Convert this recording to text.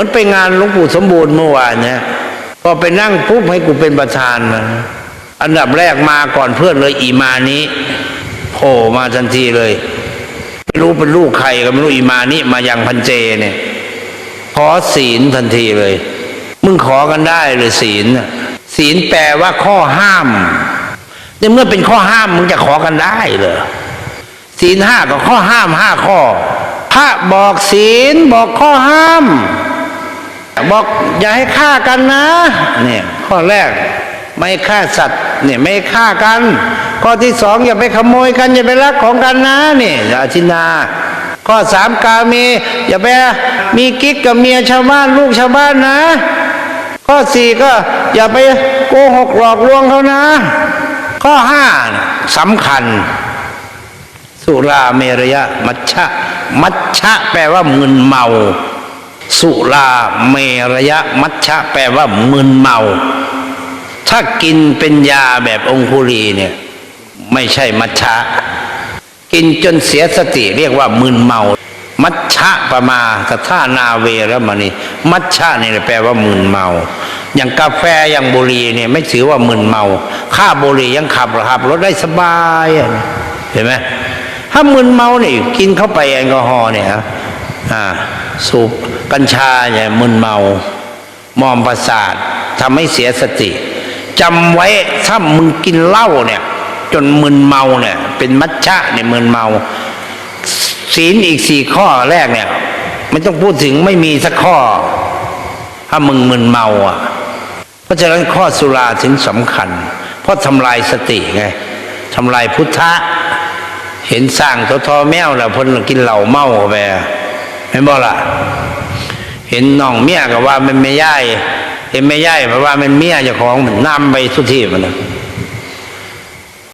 มือนไปงานหลวงปู่สมบูรณ์เมื่อวานเนี่ยพอไปนั่งปุ๊บให้กูเป็นประธานนะอันดับแรกมาก่อนเพื่อนเลยอีมานี้โผล่มาทันทีเลยไม่รู้เป็นลูกใครก็ไม่รู้อีมานี้มายังพันเจเนี่ย ขอศีลทันทีเลย มึงขอกันได้เลยศีลน่ะศีลแปลว่าข้อห้ามในเมื่อเป็นข้อห้ามมึงจะขอกันได้เหรอศีลห้าก็ข้อห้ามห้าข้อพระบอกศีลบอกข้อห้าม บอกอย่าให้ฆ่ากันนะเนี่ยข้อแรกไม่ฆ่าสัตว์เนี่ยไม่ฆ่ากัน ข้อที่สองอย่าไปขโมยกันอย่าไปลักของกันนะเนี่ยอาชินา ข้อสามกาเมอย่าไปมีกิ๊กกับเมียชาวบ้านลูกชาวบ้านนะ ข้อสี่ก็อย่าไปโกหกหลอกลวงเขานะ ข้อห้าสำคัญ สุราเมรยะ มัชชะ มัชชะแปลว่ามึนเมา สุราเมรยะมัชชะแปลว่ามึนเมา ถ้ากินเป็นยาแบบองคุรีเนี่ย ไม่ใช่มัชชะ กินจนเสียสติเรียกว่ามึนเมา มัชชะประมาสท่านาเวรมณีมัชชะนี่แปลว่ามึนเมา อย่างกาแฟอย่างบุหรี่เนี่ยไม่ถือว่ามึนเมาค่าบุหรี่ยังขับขับรถได้สบายเห็นไหมถ้ามึนเมาเนี่ยกินเข้าไปแอลกอฮอล์เนี่ยอ่าสูบ กัญชาเนี่ยมึนเมามอมประสาททำให้เสียสติจำไว้ถ้ามึงกินเหล้าเนี่ย จนมึนเมาเนี่ย เป็นมัชชะเนี่ยมึนเมา ศีลอีกสี่ข้อแรกเนี่ยไม่ต้องพูดถึงไม่มีสักข้อ ถ้ามึงมึนเมาอะ เพราะฉะนั้นข้อสุราถึงสำคัญ เพราะทำลายสติไงทำลายพุทธะ เห็นสร้างทอทอแมวแล้วพนกินเหล้าเมาเข้าไปเห็นบ่ล่ะ เห็นน้องเมียก็ว่ามันไม่ย่ายเห็นไม่ย่ายเพราะว่ามันเมียเจ้าของมันนำไปทุกที่มันนะ